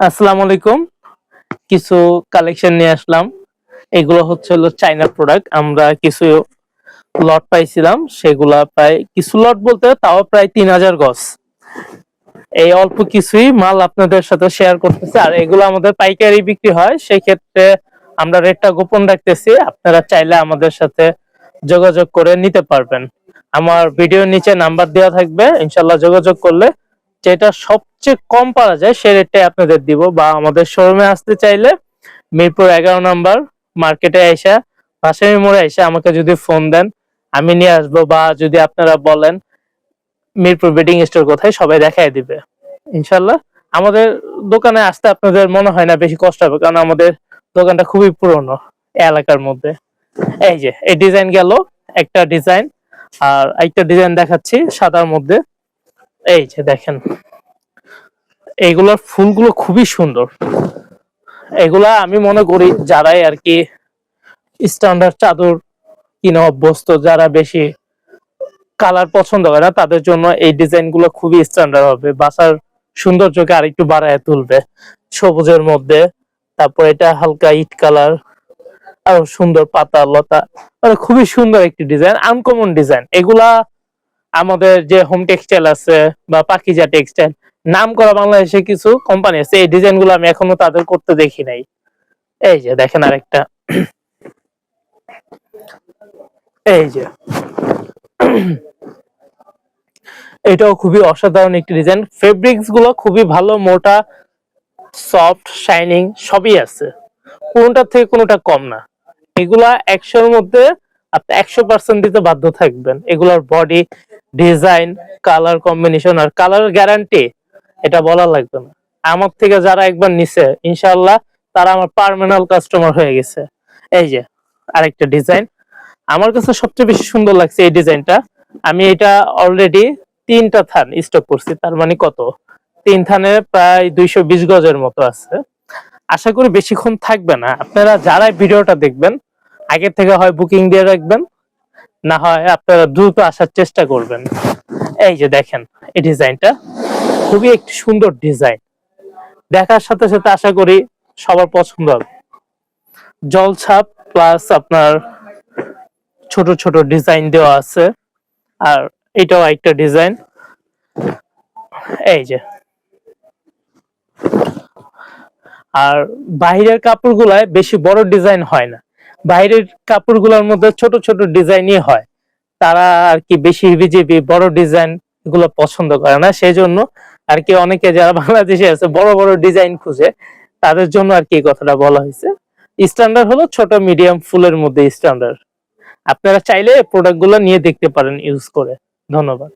আসসালামু আলাইকুম। কিছু কালেকশন নিয়ে আসলাম। এগুলো হচ্ছে হলো চাইনা প্রোডাক্ট আমরা কিছু লট পাইছিলাম। সেগুলা প্রায় কিছু লট বলতে তাও প্রায় তিন হাজার গজ। এই অল্প কিছুই মাল আপনাদের সাথে শেয়ার করতেছে। আর এগুলো আমাদের পাইকারি বিক্রি হয়। সেই ক্ষেত্রে আমরা রেটটা গোপন রাখতেছি। আপনারা চাইলে আমাদের সাথে যোগাযোগ করে নিতে পারবেন। আমার ভিডিওর নিচে নাম্বার দেওয়া থাকবে। ইনশাল্লাহ যোগাযোগ করলে যেটা সবচেয়ে কম পাওয়া যায়, সে রেটটাই আপনাদের দিব। বা আমাদের শোরুমে আসতে চাইলে মিরপুর এগারো নাম্বার মার্কেটে এসে ভাসামি মোড়ে এসে আমাকে যদি ফোন দেন, আমি নিয়ে আসব বা যদি আপনারা বলেন মিরপুর বেডিং স্টোর কোথায়, সবাই দেখাই দিবে। ইনশাল্লাহ আমাদের দোকানে আসতে আপনাদের মনে হয় না বেশি কষ্ট হবে, কারণ আমাদের দোকানটা খুবই পুরনো এলাকার মধ্যে। এই যে, এই ডিজাইন গেল, একটা ডিজাইন আর একটা ডিজাইন দেখাচ্ছি সাদার মধ্যে। এই যে দেখেন, এইগুলোর ফুলগুলো খুবই সুন্দর। এগুলা আমি মনে করি যারাই আর কি স্ট্যান্ডার্ড চাদর কিনে অভ্যস্ত, যারা বেশি কালার পছন্দ করে না, তাদের জন্য এই ডিজাইনগুলো খুবই স্ট্যান্ডার্ড হবে। বাসার সৌন্দর্যকে আরেকটু বাড়ায় তুলবে সবুজের মধ্যে। তারপর এটা হালকা ইট কালার আরও সুন্দর পাতা লতা। মানে খুবই সুন্দর একটি ডিজাইন আনকমন ডিজাইন এগুলা আমাদের যে হোম টেক্সটাইল আছে বা পাখিজা টেক্সটাইল নাম করা বাংলাদেশে কিছু কোম্পানি আছে। এই ডিজাইনগুলো আমি এখনও তাদের করতে দেখি নাই। এই যে দেখেন আরেকটা। এই যে। এটাও খুবই অসাধারণ একটি ডিজাইন ফেব্রিক্সগুলো খুবই ভালো, মোটা সফট শাইনিং সবই আছে। কোনটা থেকে কোনোটা কম না। এগুলা একশোর মধ্যে আপনি একশো পার্সেন্ট দিতে বাধ্য থাকবেন। এগুলার বডি ডিজাইন, কালার কম্বিনেশন আর কালার গ্যারান্টি এটা বলা লাগবে না। আমার থেকে যারা একবার নিছে ইনশাল্লাহ তারা আমার পার্মানেন্ট কাস্টমার হয়ে গেছে। এই যে আরেকটা ডিজাইন। আমার কাছে সবচেয়ে বেশি সুন্দর লাগছে এই ডিজাইনটা। আমি এটা অলরেডি তিনটা থান স্টক করছি, তার মানে কত? তিন থানে প্রায় দুইশো বিশ গজের মতো আছে। আশা করি বেশিক্ষণ থাকবে না। আপনারা যারাই ভিডিওটা দেখবেন, আগের থেকে হয় বুকিং দিয়ে রাখবেন। না হয় আপনারা দ্রুত আসার চেষ্টা করবেন। এই যে দেখেন, এই ডিজাইনটা খুবই একটি সুন্দর ডিজাইন। দেখার সাথে সাথে আশা করি সবার পছন্দ হবে। জলছাপ প্লাস আপনার ছোট ছোট ডিজাইন দেওয়া আছে। আর এটাও একটা ডিজাইন। এই যে। আর বাইরের কাপড়গুলায় বেশি বড় ডিজাইন হয় না। বাইরের কাপড়গুলোর মধ্যে ছোট ছোট ডিজাইনই হয়। তারা আর কি বেশি বিজেপি বড় ডিজাইনগুলো পছন্দ করে না সেই জন্য আর কি অনেকে যারা বাংলাদেশে আছে, বড় বড় ডিজাইন খুঁজে, তাদের জন্য আর কি কথাটা বলা হয়েছে। স্ট্যান্ডার্ড হলো ছোট মিডিয়াম ফুলের মধ্যে স্ট্যান্ডার্ড আপনারা চাইলে প্রোডাক্টগুলো নিয়ে দেখতে পারেন ইউজ করে। ধন্যবাদ।